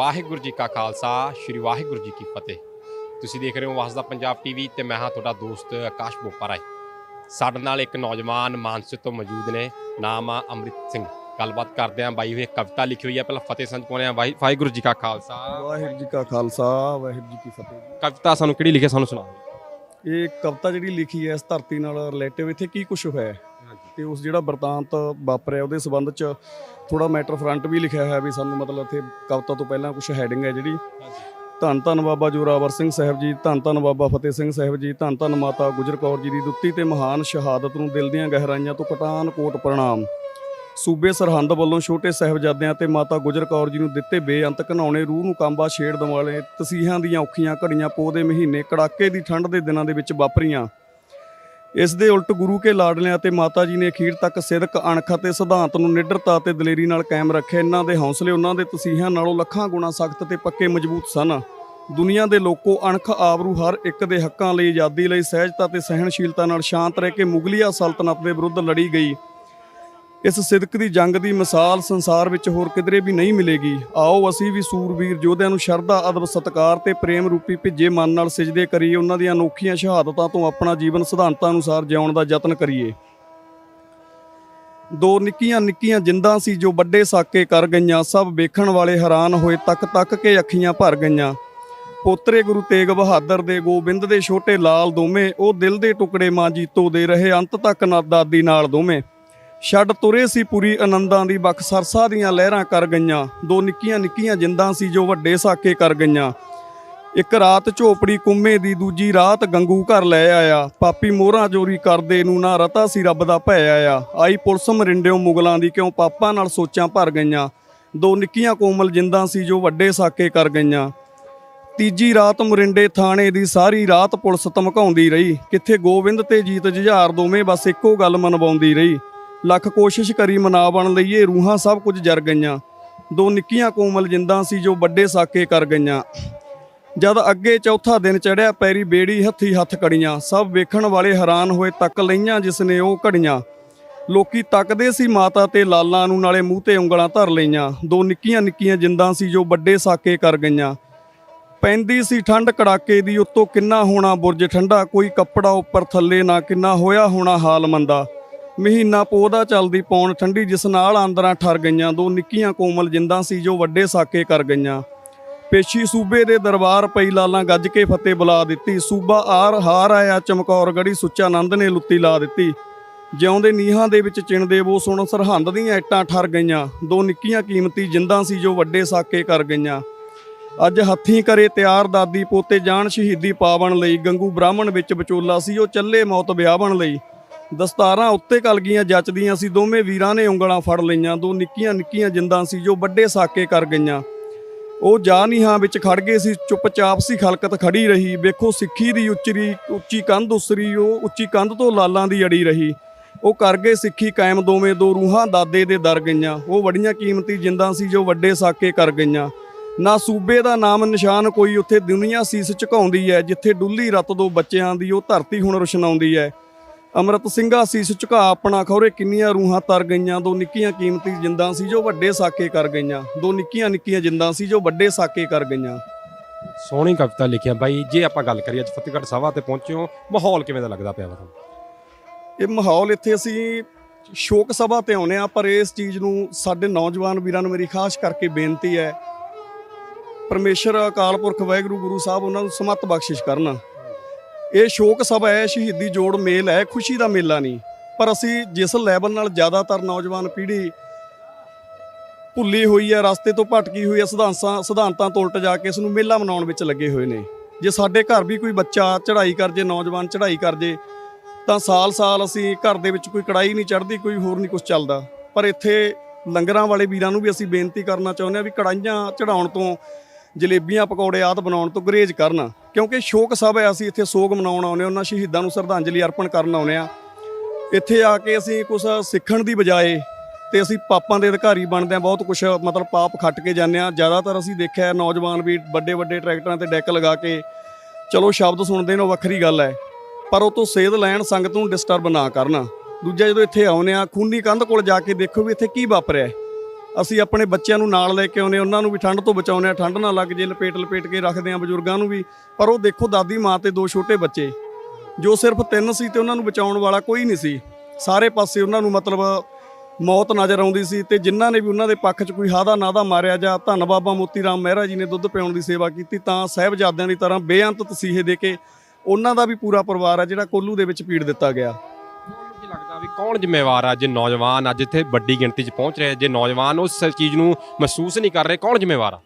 ਵਾਹਿਗੁਰੂ ਜੀ ਕਾ ਖਾਲਸਾ ਸ੍ਰੀ ਵਾਹਿਗੁਰੂ ਜੀ ਕੀ ਫਤਿਹ। ਤੁਸੀਂ ਦੇਖ ਰਹੇ ਹੋ ਵਸਦਾ ਪੰਜਾਬ ਟੀਵੀ ਤੇ ਮੈਂ ਹਾਂ ਤੁਹਾਡਾ ਦੋਸਤ ਆਕਾਸ਼ ਬੋਪਾਰਾ ਸਾਡੇ ਨਾਲ ਇੱਕ ਨੌਜਵਾਨ ਮਾਨਸੇ ਤੋਂ ਮੌਜੂਦ ਨੇ ਨਾਮ ਆ ਅੰਮ੍ਰਿਤ ਸਿੰਘ। ਗੱਲਬਾਤ ਕਰਦੇ ਆਂ ਬਾਈ ਹੋਏ ਕਵਿਤਾ ਲਿਖੀ ਹੋਈ ਹੈ ਪਹਿਲਾਂ ਫਤਿਹ ਸੰਤ ਪਾਉਂਦੇ ਆ ਵਾਹਿ- ਵਾਹਿਗੁਰੂ ਜੀ ਕਾ ਖਾਲਸਾ। ਵਾਹਿਗੁਰੂ ਜੀ ਕਾ ਖਾਲਸਾ ਵਾਹਿਗੁਰੂ ਜੀ ਕੀ ਫਤਿਹ ਕਵਿਤਾ ਸਾਨੂੰ ਕਿਹੜੀ ਲਿਖੀ ਹੈ ਸਾਨੂੰ ਸੁਣਾਓ ਇਹ ਕਵਿਤਾ ਜਿਹੜੀ ਲਿਖੀ ਹੈ ਇਸ ਧਰਤੀ ਨਾਲ ਰਿਲੇਟਿਵ ਇੱਥੇ ਕੀ ਕੁਝ ਹੋਇਆ ਹੈ? ਤੇ ਉਸ ਜਿਹੜਾ ਵਰਤਾਂਤ ਵਾਪਰਿਆ ਉਹਦੇ ਸੰਬੰਧ ਚ ਥੋੜਾ ਮੈਟਰ ਫਰੰਟ ਵੀ ਲਿਖਿਆ ਹੋਇਆ ਵੀ ਸਾਨੂੰ ਮਤਲਬ ਇੱਥੇ ਕਵਿਤਾ ਤੋਂ ਪਹਿਲਾਂ ਕੁਝ ਹੈਡਿੰਗ ਹੈ ਜਿਹੜੀ। ਧੰਨ ਧੰਨ ਬਾਬਾ ਜੋਰਾਵਰ ਸਿੰਘ ਸਾਹਿਬ ਜੀ, ਧੰਨ ਧੰਨ ਬਾਬਾ ਫਤਿਹ ਸਿੰਘ ਸਾਹਿਬ ਜੀ, ਧੰਨ ਧੰਨ ਮਾਤਾ ਗੁਜਰ ਕੌਰ ਜੀ ਦੀ ਦੁੱਤੀ ਤੇ ਮਹਾਨ ਸ਼ਹਾਦਤ ਨੂੰ ਦਿਲ ਦੀਆਂ ਗਹਿਰਾਈਆਂ ਤੋਂ ਕਟਾਨ ਕੋਟ ਪ੍ਰਣਾਮ। ਸੂਬੇ ਸਰਹੰਦ ਵੱਲੋਂ ਛੋਟੇ ਸਾਹਿਬਜ਼ਾਦਿਆਂ ਤੇ ਮਾਤਾ ਗੁਜਰ ਕੌਰ ਜੀ ਨੂੰ ਦਿੱਤੇ ਬੇਅੰਤ ਘਨਾਉਣੇ ਰੂਹ ਨੂੰ ਕਾਂਬਾ ਛੇੜ ਵਾਲੇ ਤਸੀਹਾਂ ਦੀਆਂ ਔਖੀਆਂ ਘੜੀਆਂ ਪੋਹ ਦੇ ਮਹੀਨੇ ਕੜਾਕੇ ਦੀ ਠੰਡ ਦੇ ਦਿਨਾਂ ਦੇ ਵਿੱਚ ਵਾਪਰੀਆਂ। ਇਸ ਦੇ ਉਲਟ ਗੁਰੂ ਕੇ ਲਾਡਲਿਆਂ ਤੇ ਮਾਤਾ ਜੀ ਨੇ ਅਖੀਰ ਤੱਕ ਸਿਦਕ ਅਣਖ ਅਤੇ ਸਿਧਾਂਤ ਨੂੰ ਨਿਡਰਤਾ ਤੇ ਦਲੇਰੀ ਨਾਲ ਕਾਇਮ ਰੱਖਿਆ। ਇਹਨਾਂ ਦੇ ਹੌਸਲੇ, ਉਹਨਾਂ ਦੇ ਤਸੀਹਾਂ ਨਾਲੋਂ ਲੱਖਾਂ ਗੁਣਾ ਸਖਤ ਤੇ ਪੱਕੇ ਮਜ਼ਬੂਤ ਸਨ। ਦੁਨੀਆ ਦੇ ਲੋਕੋ ਅਣਖ ਆਬਰੂ ਹਰ ਇੱਕ ਦੇ ਹੱਕਾਂ ਲਈ, ਆਜ਼ਾਦੀ ਲਈ ਸਹਿਜਤਾ ਤੇ ਸਹਿਣਸ਼ੀਲਤਾ ਨਾਲ ਸ਼ਾਂਤ ਰਹਿ ਕੇ ਮੁਗਲੀਆ ਸਲਤਨਤ ਦੇ ਵਿਰੁੱਧ ਲੜੀ ਗਈ। ਇਸ ਸਿਦਕ ਦੀ ਜੰਗ ਦੀ ਮਿਸਾਲ ਸੰਸਾਰ ਵਿੱਚ ਹੋਰ ਕਿਧਰੇ ਵੀ ਨਹੀਂ ਮਿਲੇਗੀ। ਆਓ ਅਸੀਂ ਵੀ ਸੂਰਬੀਰ ਯੋਧਿਆਂ ਨੂੰ ਸ਼ਰਧਾ, ਅਦਬ, ਸਤਕਾਰ ਤੇ ਪ੍ਰੇਮ ਰੂਪੀ ਭਿੱਜੇ ਮਨ ਨਾਲ ਸਿਜਦੇ ਕਰੀਏ। ਉਹਨਾਂ ਦੀਆਂ ਅਨੋਖੀਆਂ ਸ਼ਹਾਦਤਾਂ ਤੋਂ ਆਪਣਾ ਜੀਵਨ ਸਿਧਾਂਤਾਂ ਅਨੁਸਾਰ ਜਿਉਣ ਦਾ ਯਤਨ ਕਰੀਏ। ਦੋ ਨਿੱਕੀਆਂ ਨਿੱਕੀਆਂ ਜਿੰਦਾਂ ਸੀ ਜੋ ਵੱਡੇ ਸਾਕੇ ਕਰ ਗਈਆਂ। ਸਭ ਵੇਖਣ ਵਾਲੇ ਹੈਰਾਨ ਹੋਏ ਤੱਕ ਤੱਕ ਕੇ ਅੱਖੀਆਂ ਭਰ ਗਈਆਂ। ਪੋਤਰੇ ਗੁਰੂ ਤੇਗ ਬਹਾਦਰ ਦੇ ਗੋਬਿੰਦ ਦੇ ਛੋਟੇ ਲਾਲ ਦੋਵੇਂ, ਉਹ ਦਿਲ ਦੇ ਟੁਕੜੇ ਮਾਂ ਜੀਤੋ ਦੇ ਰਹੇ। ਅੰਤ ਤੱਕ ਨਾ ਦਾਦੀ ਨਾਲ ਦੋਵੇਂ। ਛੱਡ ਤੁਰੇ ਸੀ ਪੂਰੀ ਆਨੰਦਾਂ ਦੀ ਬਖ ਸਰਸਾ ਦੀਆਂ ਲਹਿਰਾਂ ਕਰ ਗਈਆਂ। ਦੋ ਨਿੱਕੀਆਂ ਨਿੱਕੀਆਂ ਜਿੰਦਾਂ ਸੀ ਜੋ ਵੱਡੇ ਸਾਕੇ ਕਰ ਗਈਆਂ। ਇੱਕ ਰਾਤ ਝੋਪੜੀ ਕੁੰਮੇ ਦੀ ਦੂਜੀ ਰਾਤ ਗੰਗੂ ਘਰ ਲੈ ਆਇਆ। ਪਾਪੀ ਮੋਹਰਾਂ ਚੋਰੀ ਕਰਦੇ ਨੂੰ ਨਾ ਰਤਾ ਸੀ ਰੱਬ ਦਾ ਭੈ ਆਇਆ। ਆਈ ਪੁਲਿਸ ਮਰਿੰਡਿਓ ਮੁਗਲਾਂ ਦੀ ਕਿਉਂ ਪਾਪਾਂ ਨਾਲ ਸੋਚਾਂ ਭਰ ਗਈਆਂ। ਦੋ ਨਿੱਕੀਆਂ ਕੋਮਲ ਜਿੰਦਾਂ ਸੀ ਜੋ ਵੱਡੇ ਸਾਕੇ ਕਰ ਗਈਆਂ। ਤੀਜੀ ਰਾਤ ਮੁਰਿੰਡੇ ਥਾਣੇ ਦੀ ਸਾਰੀ ਰਾਤ ਪੁਲਿਸ ਧਮਕਾਉਂਦੀ ਰਹੀ। ਕਿੱਥੇ ਗੋਬਿੰਦ ਤੇ ਜੀਤ ਜੁਝਾਰ ਦੋਵੇਂ ਬਸ ਇੱਕੋ ਗੱਲ ਮਨਵਾਉਂਦੀ ਰਹੀ। ਲੱਖ ਕੋਸ਼ਿਸ਼ ਕਰੀ ਮਨਾ ਬਣ ਲਈਏ, ਰੂਹਾਂ ਸਭ ਕੁਝ ਜਰ ਗਈਆਂ। ਦੋ ਨਿੱਕੀਆਂ ਕੋਮਲ ਜਿੰਦਾਂ ਸੀ ਜੋ ਵੱਡੇ ਸਾਕੇ ਕਰ ਗਈਆਂ। ਜਦ ਅੱਗੇ ਚੌਥਾ ਦਿਨ ਚੜਿਆ ਪੈਰੀ ਬੇੜੀ ਹੱਥੀ ਹੱਥ ਕੜੀਆਂ। ਸਭ ਵੇਖਣ ਵਾਲੇ ਹੈਰਾਨ ਹੋਏ, ਤੱਕ ਲਈਆਂ ਜਿਸ ਨੇ ਉਹ ਘੜੀਆਂ। ਲੋਕੀ ਤੱਕਦੇ ਸੀ ਮਾਤਾ ਤੇ ਲਾਲਾਂ ਨੂੰ, ਨਾਲੇ ਮੂੰਹ ਤੇ ਉਂਗਲਾਂ ਧਰ ਲਈਆਂ। ਦੋ ਨਿੱਕੀਆਂ ਨਿੱਕੀਆਂ ਜਿੰਦਾਂ ਸੀ ਜੋ ਵੱਡੇ ਸਾਕੇ ਕਰ ਗਈਆਂ। ਪੈਂਦੀ ਸੀ ਠੰਡ ਕੜਾਕੇ ਦੀ, ਉੱਤੋਂ ਕਿੰਨਾ ਹੋਣਾ ਬੁਰਜ ਠੰਡਾ। ਕੋਈ ਕੱਪੜਾ ਉੱਪਰ ਥੱਲੇ ਨਾ ਕਿੰਨਾ ਹੋਇਆ ਹੋਣਾ ਹਾਲ ਮੰਦਾ। ਮਹੀਨਾ ਪੋਦਾ ਚੱਲਦੀ ਪੌਣ ਠੰਡੀ ਜਿਸ ਨਾਲ ਆਂਦਰਾਂ ਠਰ ਗਈਆਂ, ਦੋ ਨਿੱਕੀਆਂ ਕੋਮਲ ਜਿੰਦਾਂ ਸੀ ਜੋ ਵੱਡੇ ਸਾਕੇ ਕਰ ਗਈਆਂ। ਪੇਸ਼ੀ ਸੂਬੇ ਦੇ ਦਰਬਾਰ ਪਈ ਲਾਲਾਂ ਗੱਜ ਕੇ ਫਤਿਹ ਬੁਲਾ ਦਿੱਤੀ। ਸੂਬਾ ਆਰ ਹਾਰ ਆਇਆ ਚਮਕੌਰ ਗੜੀ ਸੁੱਚਾ ਨੰਦ ਨੇ ਲੁੱਤੀ ਲਾ ਦਿੱਤੀ। ਜਿਉਂਦੇ ਨੀਹਾਂ ਦੇ ਵਿੱਚ ਚਿਣਦੇ ਉਹ ਸੁਣ ਸਰਹੰਦ ਦੀਆਂ ਇੱਟਾਂ ਠਰ ਗਈਆਂ। ਦੋ ਨਿੱਕੀਆਂ ਕੀਮਤੀ ਜਿੰਦਾਂ ਸੀ ਜੋ ਵੱਡੇ ਸਾਕੇ ਕਰ ਗਈਆਂ। ਅੱਜ ਹੱਥੀਂ ਕਰੇ ਤਿਆਰ ਦਾਦੀ ਪੋਤੇ ਜਾਣ ਸ਼ਹੀਦੀ ਪਾਵਣ ਲਈ, ਗੰਗੂ ਬ੍ਰਾਹਮਣ ਵਿੱਚ ਵਿਚੋਲਾ ਸੀ, ਉਹ ਚੱਲੇ ਮੌਤ ਵਿਆਹਣ ਲਈ। ਦਸਤਾਰਾਂ ਉੱਤੇ ਕਲ ਗਈਆਂ ਜੱਚਦੀਆਂ ਸੀ। ਦੋਵੇਂ ਵੀਰਾਂ ਨੇ ਉਂਗਲਾਂ ਫੜ ਲਈਆਂ। ਦੋ ਨਿੱਕੀਆਂ ਨਿੱਕੀਆਂ ਜਿੰਦਾਂ ਸੀ, ਜੋ ਵੱਡੇ ਸਾਕੇ ਕਰ ਗਈਆਂ। ਉਹ ਜਾ ਨੀਹਾਂ ਵਿੱਚ ਖੜ ਗਏ ਸੀ। ਚੁੱਪਚਾਪ ਸੀ, ਖਲਕਤ ਖੜੀ ਰਹੀ। ਵੇਖੋ ਸਿੱਖੀ ਦੀ ਉੱਚਰੀ, ਉੱਚੀ ਕੰਧ ਉਸਰੀ, ਉਹ ਉੱਚੀ ਕੰਧ ਤੋਂ ਲਾਲਾਂ ਦੀ ਅੜੀ ਰਹੀ। ਉਹ ਕਰ ਗਏ ਸਿੱਖੀ ਕਾਇਮ। ਦੋਵੇਂ ਦੋ ਰੂਹਾਂ ਦਾਦੇ ਦੇ ਦਰ ਗਈਆਂ। ਉਹ ਵੱਡੀਆਂ ਕੀਮਤੀ ਜਿੰਦਾਂ ਸੀ, ਜੋ ਵੱਡੇ ਸਾਕੇ ਕਰ ਗਈਆਂ। ਨਾ ਸੂਬੇ ਦਾ ਨਾਮ ਨਿਸ਼ਾਨ ਕੋਈ, ਉੱਥੇ ਦੁਨੀਆ ਸੀਸ ਝੁਕਾਉਂਦੀ ਹੈ। ਜਿੱਥੇ ਡੁੱਲੀ ਰਤ ਦੋ ਬੱਚਿਆਂ ਦੀ, ਉਹ ਧਰਤੀ ਹੁਣ ਰੁਸ਼ਨਾਉਂਦੀ ਹੈ। ਅੰਮ੍ਰਿਤ ਸਿੰਘਾ ਸੀਸ ਝੁਕਾ ਆਪਣਾ ਖੌਰੇ ਕਿੰਨੀਆਂ ਰੂਹਾਂ ਤਰ ਗਈਆਂ ਦੋ ਨਿੱਕੀਆਂ ਕੀਮਤੀ ਜਿੰਦਾਂ ਸੀ ਜੋ ਵੱਡੇ ਸਾਕੇ ਕਰ ਗਈਆਂ ਦੋ ਨਿੱਕੀਆਂ ਨਿੱਕੀਆਂ ਜਿੰਦਾਂ ਸੀ ਜੋ ਵੱਡੇ ਸਾਕੇ ਕਰ ਗਈਆਂ। ਸੋਹਣੀ ਕਵਿਤਾ ਲਿਖਿਆ ਬਾਈ ਜੇ ਆਪਾਂ ਗੱਲ ਕਰੀਏ ਅੱਜ ਫਤਿਹਗੜ੍ਹ ਸਾਹਿਬ ਤੇ ਪਹੁੰਚੇ ਹੋ ਮਾਹੌਲ ਕਿਵੇਂ ਦਾ ਲੱਗਦਾ ਪਿਆ ਵਾ ਤੁਹਾਨੂੰ? ਇਹ ਮਾਹੌਲ ਇੱਥੇ ਅਸੀਂ ਸ਼ੋਕ ਸਭਾ ਤੇ ਆਉਨੇ ਆ ਪਰ ਇਸ ਚੀਜ਼ ਨੂੰ ਸਾਡੇ ਨੌਜਵਾਨ ਵੀਰਾਂ ਨੂੰ ਮੇਰੀ ਖਾਸ ਕਰਕੇ ਬੇਨਤੀ ਹੈ ਪਰਮੇਸ਼ਰ ਅਕਾਲ ਪੁਰਖ ਵਾਹਿਗੁਰੂ ਗੁਰੂ ਸਾਹਿਬ ਉਹਨਾਂ ਨੂੰ ਸਮਤ ਬਖਸ਼ਿਸ਼ ਕਰਨ। ਇਹ ਸ਼ੋਕ ਸਭ ਹੈ, ਸ਼ਹੀਦੀ ਜੋੜ ਮੇਲ ਹੈ, ਖੁਸ਼ੀ ਦਾ ਮੇਲਾ ਨਹੀਂ। ਪਰ ਅਸੀਂ ਜਿਸ ਲੈਵਲ ਨਾਲ ਜ਼ਿਆਦਾਤਰ ਨੌਜਵਾਨ ਪੀੜ੍ਹੀ ਭੁੱਲੀ ਹੋਈ ਹੈ, ਰਸਤੇ ਤੋਂ ਭਟਕੀ ਹੋਈ ਹੈ ਸਿਧਾਂਤਾਂ ਸਿਧਾਂਤਾਂ ਤੋਂ ਉਲਟ ਜਾ ਕੇ ਇਸ ਨੂੰ ਮੇਲਾ ਮਨਾਉਣ ਵਿੱਚ ਲੱਗੇ ਹੋਏ ਨੇ। ਜੇ ਸਾਡੇ ਘਰ ਵੀ ਕੋਈ ਬੱਚਾ ਚੜ੍ਹਾਈ ਕਰ ਜੇ, ਨੌਜਵਾਨ ਚੜ੍ਹਾਈ ਕਰ ਜੇ, ਤਾਂ ਸਾਲ-ਸਾਲ ਅਸੀਂ ਘਰ ਦੇ ਵਿੱਚ ਕੋਈ ਕੜਾਈ ਨਹੀਂ ਚੜ੍ਹਦੀ, ਕੋਈ ਹੋਰ ਨਹੀਂ ਕੁਝ ਚੱਲਦਾ। ਪਰ ਇੱਥੇ ਲੰਗਰਾਂ ਵਾਲੇ ਵੀਰਾਂ ਨੂੰ ਵੀ ਅਸੀਂ ਬੇਨਤੀ ਕਰਨਾ ਚਾਹੁੰਦੇ ਹਾਂ ਵੀ ਕੜਾਈਆਂ ਚੜਾਉਣ ਤੋਂ ਜਲੇਬੀਆਂ, ਪਕੌੜੇ ਆਦ ਬਣਾਉਣ ਤੋਂ ਗੁਰੇਜ਼ ਕਰਨ। ਕਿਉਂਕਿ ਸ਼ੋਕ ਸਭ ਹੈ, ਅਸੀਂ ਇੱਥੇ ਸੋਗ ਮਨਾਉਣ ਆਉਂਦੇ ਹਾਂ, ਉਹਨਾਂ ਸ਼ਹੀਦਾਂ ਨੂੰ ਸ਼ਰਧਾਂਜਲੀ ਅਰਪਣ ਕਰਨ ਆਉਂਦੇ ਹਾਂ। ਇੱਥੇ ਆ ਕੇ ਅਸੀਂ ਕੁਝ ਸਿੱਖਣ ਦੀ ਬਜਾਏ ਤੇ ਅਸੀਂ ਪਾਪਾਂ ਦੇ ਅਧਿਕਾਰੀ ਬਣਦੇ ਹਾਂ, ਬਹੁਤ ਕੁਝ ਮਤਲਬ ਪਾਪ ਖੱਟ ਕੇ ਜਾਂਦੇ ਹਾਂ। ਜ਼ਿਆਦਾਤਰ ਅਸੀਂ ਦੇਖਿਆ ਨੌਜਵਾਨ ਵੀ ਵੱਡੇ ਵੱਡੇ ਟਰੈਕਟਰਾਂ ਤੇ ਡੈਕ ਲਗਾ ਕੇ, ਚਲੋ ਸ਼ਬਦ ਸੁਣਦੇ ਨੇ, ਉਹ ਵੱਖਰੀ ਗੱਲ ਹੈ। ਪਰ ਉਹ ਤੋਂ ਸੇਧ ਲੈਣ, ਸੰਗਤ ਨੂੰ ਡਿਸਟਰਬ ਨਾ ਕਰਨ। ਦੂਜਾ ਜਦੋਂ ਇੱਥੇ ਆਉਨੇ ਆ ਖੂਨੀ ਕੰਧ ਕੋਲ ਜਾ ਕੇ ਦੇਖੋ ਵੀ ਇੱਥੇ ਕੀ ਵਾਪਰਿਆ ਅਸੀਂ ਆਪਣੇ ਬੱਚਿਆਂ ਨੂੰ ਨਾਲ ਲੈ ਕੇ ਆਉਨੇ ਉਹਨਾਂ ਨੂੰ ਵੀ ਠੰਡ ਤੋਂ ਬਚਾਉਂਦੇ ਆ ਠੰਡ ਨਾ ਲੱਗ ਜੇ, ਲਪੇਟ ਲਪੇਟ ਕੇ ਰੱਖਦੇ ਆ ਬਜ਼ੁਰਗਾਂ ਨੂੰ ਵੀ। ਪਰ ਉਹ ਦੇਖੋ, ਦਾਦੀ ਮਾਂ ਤੇ ਦੋ ਛੋਟੇ ਬੱਚੇ। ਜੋ ਸਿਰਫ ਤਿੰਨ ਸੀ ਤੇ ਉਹਨਾਂ ਨੂੰ ਬਚਾਉਣ ਵਾਲਾ ਕੋਈ ਨਹੀਂ ਸੀ। ਸਾਰੇ ਪਾਸੇ ਉਹਨਾਂ ਨੂੰ ਮਤਲਬ ਮੌਤ ਨਜ਼ਰ ਆਉਂਦੀ ਸੀ ਤੇ ਜਿਨ੍ਹਾਂ ਨੇ ਵੀ ਉਹਨਾਂ ਦੇ ਪੱਖ 'ਚ ਕੋਈ ਹਾਦਾ ਨਾਦਾ ਮਾਰਿਆ ਜਾਂ ਧੰਨ ਬਾਬਾ ਮੋਤੀ ਰਾਮ ਮਹਿਰਾ ਜੀ ਨੇ ਦੁੱਧ ਪਿਆਉਣ ਦੀ ਸੇਵਾ ਕੀਤੀ ਤਾਂ ਸਾਹਿਬਜ਼ਾਦਿਆਂ ਦੀ ਤਰ੍ਹਾਂ ਬੇਅੰਤ ਤਸੀਹੇ ਦੇ ਕੇ ਉਹਨਾਂ ਦਾ ਵੀ ਪੂਰਾ ਪਰਿਵਾਰ ਆ ਜਿਹੜਾ ਕੋਲੂ ਦੇ ਵਿੱਚ ਪੀੜ ਦਿੱਤਾ ਗਿਆ। ਵੀ ਕੌਣ ਜ਼ਿੰਮੇਵਾਰ ਆ? ਜੇ ਨੌਜਵਾਨ ਅੱਜ ਇੱਥੇ ਵੱਡੀ ਗਿਣਤੀ 'ਚ ਪਹੁੰਚ ਰਹੇ। ਜੇ ਨੌਜਵਾਨ ਉਸ ਚੀਜ਼ ਨੂੰ ਮਹਿਸੂਸ ਨਹੀਂ ਕਰ ਰਹੇ, ਕੌਣ ਜ਼ਿੰਮੇਵਾਰ ਆ?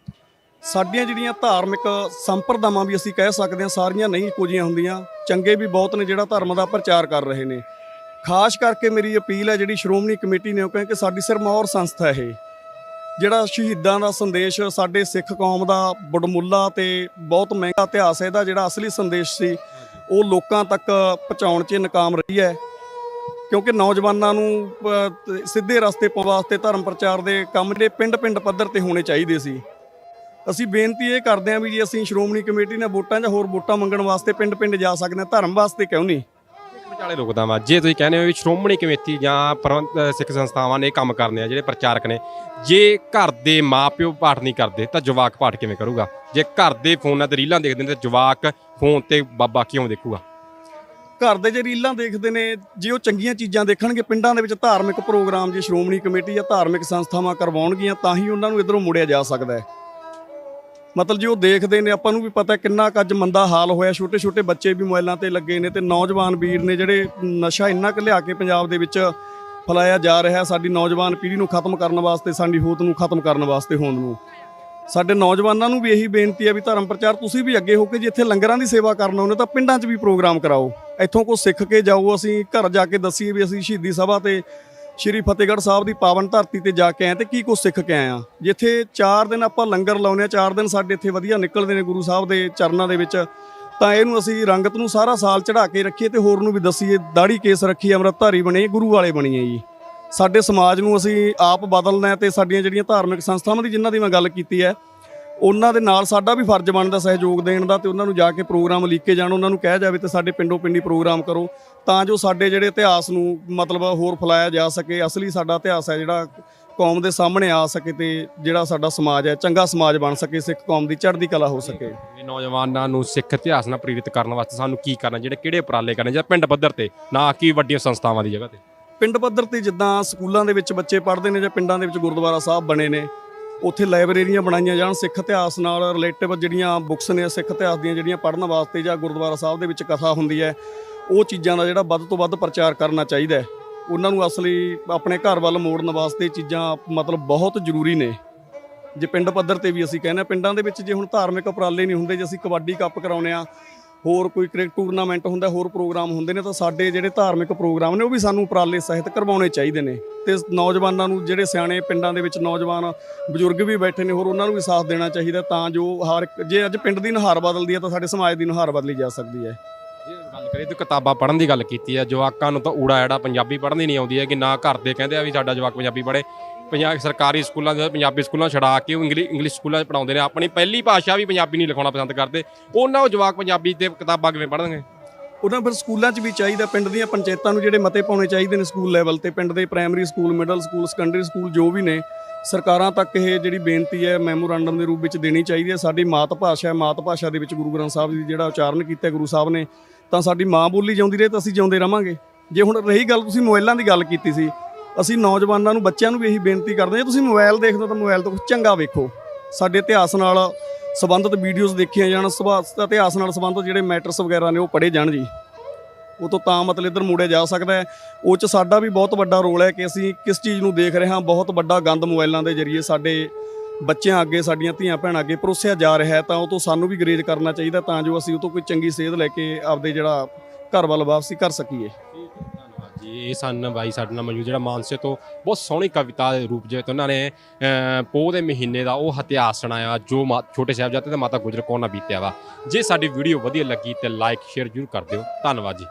ਸਾਡੀਆਂ ਜਿਹੜੀਆਂ ਧਾਰਮਿਕ ਸੰਪਰਦਾਵਾਂ ਵੀ ਅਸੀਂ ਕਹਿ ਸਕਦੇ ਹਾਂ, ਸਾਰੀਆਂ ਨਹੀਂ ਇੱਕੋ ਹੁੰਦੀਆਂ। ਚੰਗੇ ਵੀ ਬਹੁਤ ਨੇ ਜਿਹੜਾ ਧਰਮ ਦਾ ਪ੍ਰਚਾਰ ਕਰ ਰਹੇ ਨੇ। ਖਾਸ ਕਰਕੇ ਮੇਰੀ ਅਪੀਲ ਹੈ, ਜਿਹੜੀ ਸ਼੍ਰੋਮਣੀ ਕਮੇਟੀ ਨੇ ਉਹ ਕਹਿੰਦੇ ਕਿ ਸਾਡੀ ਸਿਰਮੌਰ ਸੰਸਥਾ ਇਹ। ਜਿਹੜਾ ਸ਼ਹੀਦਾਂ ਦਾ ਸੰਦੇਸ਼, ਸਾਡੇ ਸਿੱਖ ਕੌਮ ਦਾ ਬੜਮੁੱਲਾ ਤੇ ਬਹੁਤ ਮਹਿੰਗਾ ਇਤਿਹਾਸ ਹੈ, ਇਹਦਾ ਜਿਹੜਾ ਅਸਲੀ ਸੰਦੇਸ਼ ਸੀ, ਉਹ ਲੋਕਾਂ ਤੱਕ ਪਹੁੰਚਾਉਣ 'ਚ ਨਾਕਾਮ ਰਹੀ ਹੈ। ਕਿਉਂਕਿ ਨੌਜਵਾਨਾਂ ਨੂੰ ਅਹ, ਸਿੱਧੇ ਰਸਤੇ ਪਾਉਣ ਵਾਸਤੇ ਧਰਮ ਪ੍ਰਚਾਰ ਦੇ ਕੰਮ ਜਿਹੜੇ ਪਿੰਡ-ਪਿੰਡ ਪੱਧਰ ਤੇ ਹੋਣੇ ਚਾਹੀਦੇ ਸੀ। ਅਸੀਂ ਬੇਨਤੀ ਇਹ ਕਰਦੇ ਹਾਂ ਵੀ ਜੀ ਅਸੀਂ ਸ਼੍ਰੋਮਣੀ ਕਮੇਟੀ ਨੇ ਵੋਟਾਂ ਜਾਂ ਹੋਰ ਵੋਟਾਂ ਮੰਗਣ ਵਾਸਤੇ ਪਿੰਡ-ਪਿੰਡ ਜਾ ਸਕਦੇ ਹਾਂ ਧਰਮ ਵਾਸਤੇ ਕਿਉਂ ਨਹੀਂ? ਵਿਚਾਲੇ ਰੁਕਦਾ ਵਾ। ਜੇ ਤੁਸੀਂ ਕਹਿੰਦੇ ਹੋ ਵੀ ਸ਼੍ਰੋਮਣੀ ਕਮੇਟੀ ਜਾਂ ਪ੍ਰਬੰਧ ਅ, ਸਿੱਖ ਸੰਸਥਾਵਾਂ ਨੇ ਇਹ ਕੰਮ ਕਰਨੇ ਆ ਜਿਹੜੇ ਪ੍ਰਚਾਰਕ ਨੇ ਜੇ ਘਰ ਦੇ ਮਾਪਿਓ ਪਾਠ ਨਹੀਂ ਕਰਦੇ ਤਾਂ ਜਵਾਕ ਪਾਠ ਕਿਵੇਂ ਕਰੂਗਾ? ਜੇ ਘਰ ਦੇ ਫੋਨਾਂ ਤੇ ਰੀਲਾਂ ਦੇਖਦੇ ਨੇ ਤਾਂ ਜਵਾਕ ਫੋਨ ਤੇ ਬਾਬਾ ਕਿਉਂ ਦੇਖੂਗਾ? ਘਰ ਦੇ ਜੇ ਰੀਲਾਂ ਦੇਖਦੇ ਨੇ, ਜੇ ਉਹ ਚੰਗੀਆਂ ਚੀਜ਼ਾਂ ਦੇਖਣਗੇ, ਪਿੰਡਾਂ ਦੇ ਵਿੱਚ ਧਾਰਮਿਕ ਪ੍ਰੋਗਰਾਮ, ਜੇ ਸ਼੍ਰੋਮਣੀ ਕਮੇਟੀ ਜਾਂ ਧਾਰਮਿਕ ਸੰਸਥਾਵਾਂ ਕਰਵਾਉਣਗੀਆਂ, ਤਾਂ ਹੀ ਉਹਨਾਂ ਨੂੰ ਇਧਰੋਂ ਮੁੜਿਆ ਜਾ ਸਕਦਾ ਹੈ। ਮਤਲਬ ਜੇ ਉਹ ਦੇਖਦੇ ਨੇ, ਆਪਾਂ ਨੂੰ ਵੀ ਪਤਾ ਕਿੰਨਾ ਕੁ ਅੱਜ ਮੰਦਾ ਹਾਲ ਹੋਇਆ ਛੋਟੇ ਛੋਟੇ ਬੱਚੇ ਵੀ ਮੋਬਾਈਲਾਂ ਤੇ ਲੱਗੇ ਨੇ ਤੇ ਨੌਜਵਾਨ ਵੀਰ ਨੇ ਜਿਹੜੇ ਨਸ਼ਾ ਇੰਨਾ ਕੁ ਲਿਆ ਕੇ ਪੰਜਾਬ ਦੇ ਵਿੱਚ ਫਲਾਇਆ ਜਾ ਰਿਹਾ, ਸਾਡੀ ਨੌਜਵਾਨ ਪੀੜ੍ਹੀ ਨੂੰ ਖਤਮ ਕਰਨ ਵਾਸਤੇ, ਸਾਡੀ ਹੋਂਦ ਨੂੰ ਖਤਮ ਕਰਨ ਵਾਸਤੇ ਹੋਂਦ ਨੂੰ। ਸਾਡੇ ਨੌਜਵਾਨਾਂ ਨੂੰ ਵੀ ਇਹੀ ਬੇਨਤੀ ਹੈ ਵੀ ਧਰਮ ਪ੍ਰਚਾਰ ਤੁਸੀਂ ਵੀ ਅੱਗੇ ਹੋ ਕੇ ਜੇ ਇੱਥੇ ਲੰਗਰਾਂ ਦੀ ਸੇਵਾ ਕਰਨ ਆਉਂਦੇ ਤਾਂ ਪਿੰਡਾਂ 'ਚ ਵੀ ਪ੍ਰੋਗਰਾਮ ਕਰਾਓ। ਇੱਥੋਂ ਕੋ ਸਿੱਖ ਕੇ ਜਾਓ, ਅਸੀਂ ਘਰ ਜਾ ਕੇ ਦੱਸੀਏ ਵੀ ਅਸੀਂ ਸ਼ਹੀਦੀ ਸਭਾ ਤੇ ਸ਼੍ਰੀ ਫਤਿਹਗੜ੍ਹ ਸਾਹਿਬ ਦੀ ਪਾਵਨ ਧਰਤੀ ਤੇ ਜਾ ਕੇ ਆਏ ਤੇ ਕੀ ਕੁਝ ਸਿੱਖ ਕੇ ਆਏ ਆ ਜਿੱਥੇ 4 ਦਿਨ ਆਪਾਂ ਲੰਗਰ ਲਾਉਨੇ ਆ 4 ਦਿਨ ਸਾਡੇ ਇੱਥੇ ਵਧੀਆ ਨਿਕਲਦੇ ਨੇ ਗੁਰੂ ਸਾਹਿਬ ਦੇ ਚਰਨਾਂ ਦੇ ਵਿੱਚ। ਤਾਂ ਇਹਨੂੰ ਅਸੀਂ ਰੰਗਤ ਨੂੰ ਸਾਰਾ ਸਾਲ ਚੜਾ ਕੇ ਰੱਖੀਏ ਤੇ ਹੋਰ ਨੂੰ ਵੀ ਦੱਸੀਏ ਦਾੜੀ ਕੇਸ ਰੱਖੀਏ, ਅੰਮ੍ਰਿਤਧਾਰੀ ਬਣੇ ਗੁਰੂ ਵਾਲੇ ਬਣੀਏ ਜੀ। ਸਾਡੇ ਸਮਾਜ ਨੂੰ ਅਸੀਂ ਆਪ ਬਦਲਣਾ ਹੈ ਤੇ ਸਾਡੀਆਂ ਜਿਹੜੀਆਂ ਧਾਰਮਿਕ ਸੰਸਥਾਵਾਂ ਦੀ ਜਿਨ੍ਹਾਂ ਦੀ ਮੈਂ ਗੱਲ ਕੀਤੀ ਹੈ, ਉਹਨਾਂ ਦੇ ਨਾਲ ਸਾਡਾ ਵੀ ਫਰਜ਼ ਬਣਦਾ ਸਹਿਯੋਗ ਦੇਣ ਦਾ ਤੇ ਉਹਨਾਂ ਨੂੰ ਜਾ ਕੇ ਪ੍ਰੋਗਰਾਮ ਲਿਖ ਕੇ ਜਾਣ, ਉਹਨਾਂ ਨੂੰ ਕਹਿ ਜਾਵੇ ਤੇ ਸਾਡੇ ਪਿੰਡੋਂ ਪਿੰਡੀ ਪ੍ਰੋਗਰਾਮ ਕਰੋ ਤਾਂ ਜੋ ਸਾਡੇ ਜਿਹੜੇ ਇਤਿਹਾਸ ਨੂੰ ਮਤਲਬ ਹੋਰ ਫੈਲਾਇਆ ਜਾ ਸਕੇ, ਅਸਲੀ ਸਾਡਾ ਇਤਿਹਾਸ ਹੈ ਜਿਹੜਾ ਕੌਮ ਦੇ ਸਾਹਮਣੇ ਆ ਸਕੇ ਤੇ ਜਿਹੜਾ ਸਾਡਾ ਸਮਾਜ ਹੈ, ਚੰਗਾ ਸਮਾਜ ਬਣ ਸਕੇ, ਸਿੱਖ ਕੌਮ ਦੀ ਚੜ੍ਹਦੀ ਕਲਾ ਹੋ ਸਕੇ। ਨੌਜਵਾਨਾਂ ਨੂੰ ਸਿੱਖ ਇਤਿਹਾਸ ਨਾਲ ਪ੍ਰੇਰਿਤ ਕਰਨ ਵਾਸਤੇ ਸਾਨੂੰ ਕੀ ਕਰਨਾ, ਜਿਹੜੇ ਕਿਹੜੇ ਉਪਰਾਲੇ ਕਰਨੇ ਜਾਂ ਪਿੰਡ ਪੱਧਰ ਤੇ, ਨਾ ਕਿ ਵੱਡੀਆਂ ਸੰਸਥਾਵਾਂ ਦੀ ਜਗ੍ਹਾ ਤੇ। ਪਿੰਡ ਪੱਧਰ ਤੇ ਜਿੱਦਾਂ ਸਕੂਲਾਂ ਦੇ ਵਿੱਚ ਬੱਚੇ ਪੜ੍ਹਦੇ ਨੇ ਜਾਂ ਪਿੰਡਾਂ ਦੇ ਵਿੱਚ ਗੁਰਦੁਆਰਾ ਸਾਹਿਬ ਬਣੇ ਨੇ, ਉੱਥੇ ਲਾਇਬ੍ਰੇਰੀਆਂ ਬਣਾਈਆਂ ਜਾਣ, ਸਿੱਖ ਇਤਿਹਾਸ ਨਾਲ ਰਿਲੇਟਿਵ ਜਿਹੜੀਆਂ ਬੁੱਕਸ ਨੇ, ਸਿੱਖ ਇਤਿਹਾਸ ਦੀਆਂ ਜਿਹੜੀਆਂ ਪੜ੍ਹਨ ਵਾਸਤੇ ਜਾਂ ਗੁਰਦੁਆਰਾ ਸਾਹਿਬ ਦੇ ਵਿੱਚ ਕਥਾ ਹੁੰਦੀ ਹੈ, ਉਹ ਚੀਜ਼ਾਂ ਦਾ ਜਿਹੜਾ ਵੱਧ ਤੋਂ ਵੱਧ ਪ੍ਰਚਾਰ ਕਰਨਾ ਚਾਹੀਦਾ ਹੈ। ਉਹਨਾਂ ਨੂੰ ਅਸਲੀ ਆਪਣੇ ਘਰ ਵੱਲ ਮੋੜਨ ਵਾਸਤੇ ਚੀਜ਼ਾਂ ਮਤਲਬ ਬਹੁਤ ਜ਼ਰੂਰੀ ਨੇ। ਜੇ ਪਿੰਡ ਪੱਧਰ ਤੇ ਵੀ ਅਸੀਂ ਕਹਿੰਦੇ ਹਾਂ, ਪਿੰਡਾਂ ਦੇ ਵਿੱਚ ਜੇ ਹੁਣ ਧਾਰਮਿਕ ਉਪਰਾਲੇ ਨਹੀਂ ਹੁੰਦੇ, ਜੇ ਅਸੀਂ ਕਬੱਡੀ ਕੱਪ ਕਰਾਉਨੇ ਆ ਹੋਰ ਕੋਈ ਕ੍ਰਿਕਟ ਟੂਰਨਾਮੈਂਟ ਹੁੰਦਾ, ਹੋਰ ਪ੍ਰੋਗਰਾਮ ਹੁੰਦੇ ਨੇ, ਤਾਂ ਸਾਡੇ ਜਿਹੜੇ ਧਾਰਮਿਕ ਪ੍ਰੋਗਰਾਮ ਨੇ, ਉਹ ਵੀ ਸਾਨੂੰ ਉਪਰਾਲੇ ਸਹਿਤ ਕਰਵਾਉਣੇ ਚਾਹੀਦੇ ਨੇ। ਤੇ ਨੌਜਵਾਨਾਂ ਨੂੰ ਜਿਹੜੇ ਸਿਆਣੇ ਪਿੰਡਾਂ ਦੇ ਵਿੱਚ ਨੌਜਵਾਨ ਬਜ਼ੁਰਗ ਵੀ ਬੈਠੇ ਨੇ, ਹੋਰ ਉਹਨਾਂ ਨੂੰ ਵੀ ਸਾਥ ਦੇਣਾ ਚਾਹੀਦਾ, ਤਾਂ ਜੋ ਹਰ ਜੇ ਅੱਜ ਪਿੰਡ ਦੀ ਨੁਹਾਰ ਬਦਲਦੀ ਹੈ, ਤਾਂ ਸਾਡੇ ਸਮਾਜ ਦੀ ਨੁਹਾਰ ਬਦਲੀ ਜਾ ਸਕਦੀ ਹੈ। ਜੇ ਗੱਲ ਕਰੀਏ ਤਾਂ ਕਿਤਾਬਾਂ ਪੜ੍ਹਨ ਦੀ ਗੱਲ ਕੀਤੀ ਹੈ, ਜਵਾਕਾਂ ਨੂੰ ਤਾਂ ਊੜਾ ਐੜਾ ਪੰਜਾਬੀ ਪੜ੍ਹਨ ਦੀ ਨਹੀਂ ਆਉਂਦੀ ਹੈ ਕਿ ਨਾ ਘਰ ਦੇ ਕਹਿੰਦੇ ਆ ਵੀ ਸਾਡਾ ਜਵਾਕ ਪੰਜਾਬੀ ਪੜ੍ਹੇ। ਪੰਜਾਬ ਸਰਕਾਰੀ ਸਕੂਲਾਂ ਦੇ ਪੰਜਾਬੀ ਸਕੂਲਾਂ ਛਡਾ ਕੇ ਉਹ ਇੰਗਲਿਸ਼ ਇੰਗਲਿਸ਼ ਸਕੂਲਾਂ 'ਚ ਪੜਾਉਂਦੇ ਨੇ। ਆਪਣੀ ਪਹਿਲੀ ਭਾਸ਼ਾ ਵੀ ਪੰਜਾਬੀ ਨਹੀਂ ਲਿਖਾਉਣਾ ਪਸੰਦ ਕਰਦੇ। ਉਹਨਾਂ ਉਹ ਜਵਾਕ ਪੰਜਾਬੀ ਤੇ ਕਿਤਾਬਾਂ ਕਿਵੇਂ ਪੜ੍ਹਨਗੇ? ਉਹਨਾਂ ਫਿਰ ਸਕੂਲਾਂ 'ਚ ਵੀ ਚਾਹੀਦਾ, ਪਿੰਡ ਦੀਆਂ ਪੰਚਾਇਤਾਂ ਨੂੰ ਜਿਹੜੇ ਮਤੇ ਪਾਉਣੇ ਚਾਹੀਦੇ ਨੇ ਸਕੂਲ ਲੈਵਲ ਤੇ, ਪਿੰਡ ਦੇ primary school, middle school, secondary school ਜੋ ਵੀ ਨੇ, ਸਰਕਾਰਾਂ ਤੱਕ ਇਹ ਜਿਹੜੀ ਬੇਨਤੀ ਹੈ, ਮੈਮੋਰੰਡਮ ਦੇ ਰੂਪ ਵਿੱਚ ਦੇਣੀ ਚਾਹੀਦੀ ਹੈ। ਸਾਡੀ ਮਾਤ ਭਾਸ਼ਾ ਹੈ, ਮਾਤ ਭਾਸ਼ਾ ਦੇ ਵਿੱਚ ਗੁਰੂ ਗ੍ਰੰਥ ਸਾਹਿਬ ਜੀ ਜਿਹੜਾ ਉਚਾਰਨ ਕੀਤਾ ਗੁਰੂ ਸਾਹਿਬ ਨੇ, ਤਾਂ ਸਾਡੀ ਮਾਂ ਬੋਲੀ ਜਿਉਂਦੀ ਰਹੇ ਤਾਂ ਅਸੀਂ ਜਿਉਂਦੇ ਰਵਾਂਗੇ ਜੇ ਹੁਣ ਰਹੀ ਗੱਲ ਤੁਸੀਂ ਮੋਬਾਈਲਾਂ ਦੀ ਗੱਲ ਕੀਤੀ ਸੀ ਅਸੀਂ ਨੌਜਵਾਨਾਂ ਨੂੰ, ਬੱਚਿਆਂ ਨੂੰ ਵੀ ਇਹੀ ਬੇਨਤੀ ਕਰਦੇ ਹਾਂ, ਜੇ ਤੁਸੀਂ ਮੋਬਾਈਲ ਦੇਖਦੇ ਹੋ ਤਾਂ ਮੋਬਾਈਲ ਤੋਂ ਕੁਝ ਚੰਗਾ ਵੇਖੋ। ਸਾਡੇ ਇਤਿਹਾਸ ਨਾਲ ਸੰਬੰਧਿਤ ਵੀਡੀਓਜ਼ ਦੇਖੀਆਂ ਜਾਣ ਸੁਭਾ- ਇਤਿਹਾਸ ਨਾਲ ਸੰਬੰਧਿਤ ਜਿਹੜੇ ਮੈਟਰਸ ਵਗੈਰਾ ਨੇ ਉਹ ਪੜ੍ਹੇ ਜਾਣ ਜੀ। ਉਹ ਤੋਂ ਤਾਂ ਮਤਲਬ ਇੱਧਰ ਮੋੜਿਆ ਜਾ ਸਕਦਾ ਹੈ। ਉਹ ਚ ਸਾਡਾ ਵੀ ਬਹੁਤ ਵੱਡਾ ਰੋਲ ਹੈ ਕਿ ਅਸੀਂ ਕਿਸ ਚੀਜ਼ ਨੂੰ ਦੇਖ ਰਹੇ ਹਾਂ। ਬਹੁਤ ਵੱਡਾ ਗੰਦ ਮੋਬਾਈਲਾਂ ਦੇ ਜ਼ਰੀਏ ਸਾਡੇ ਬੱਚਿਆਂ ਅੱਗੇ, ਸਾਡੀਆਂ ਧੀਆਂ ਭੈਣਾਂ ਅੱਗੇ ਪਰੋਸਿਆ ਜਾ ਰਿਹਾ ਤਾਂ ਉਹ ਤੋਂ ਸਾਨੂੰ ਵੀ ਗਰੇਜ ਕਰਨਾ ਚਾਹੀਦਾ ਤਾਂ ਜੋ ਅਸੀਂ ਉਹ ਤੋਂ ਕੋਈ ਚੰਗੀ ਸੇਧ ਲੈ ਕੇ ਆਪਦੇ ਜਿਹੜਾ ਘਰ ਵੱਲ ਵਾਪਸੀ ਕਰ ਸਕੀਏ। ਜੀ ਇਹ ਸਨ, ਬਾਈ ਸਾਡੇ ਨਾਲ ਮੌਜੂਦ, ਜਿਹੜਾ ਮਾਨਸੇ ਤੋਂ ਬਹੁਤ ਸੋਹਣੀ ਕਵਿਤਾ ਦੇ ਰੂਪ ਵਿੱਚ ਉਹਨਾਂ ਨੇ ਪੋਹ ਦੇ ਮਹੀਨੇ ਦਾ ਉਹ ਇਤਿਹਾਸ ਸੁਣਾਇਆ, ਜੋ ਮਾ- ਛੋਟੇ ਸਾਹਿਬਜ਼ਾਦੇ ਤੇ ਮਾਤਾ ਗੁਜਰ ਕੌਰ ਨਾਲ ਬੀਤਿਆ ਵਾ। ਜੇ ਸਾਡੀ ਵੀਡੀਓ ਵਧੀਆ ਲੱਗੀ ਤੇ ਲਾਈਕ ਸ਼ੇਅਰ ਜ਼ਰੂਰ ਕਰ ਦਿਓ। ਧੰਨਵਾਦ ਜੀ।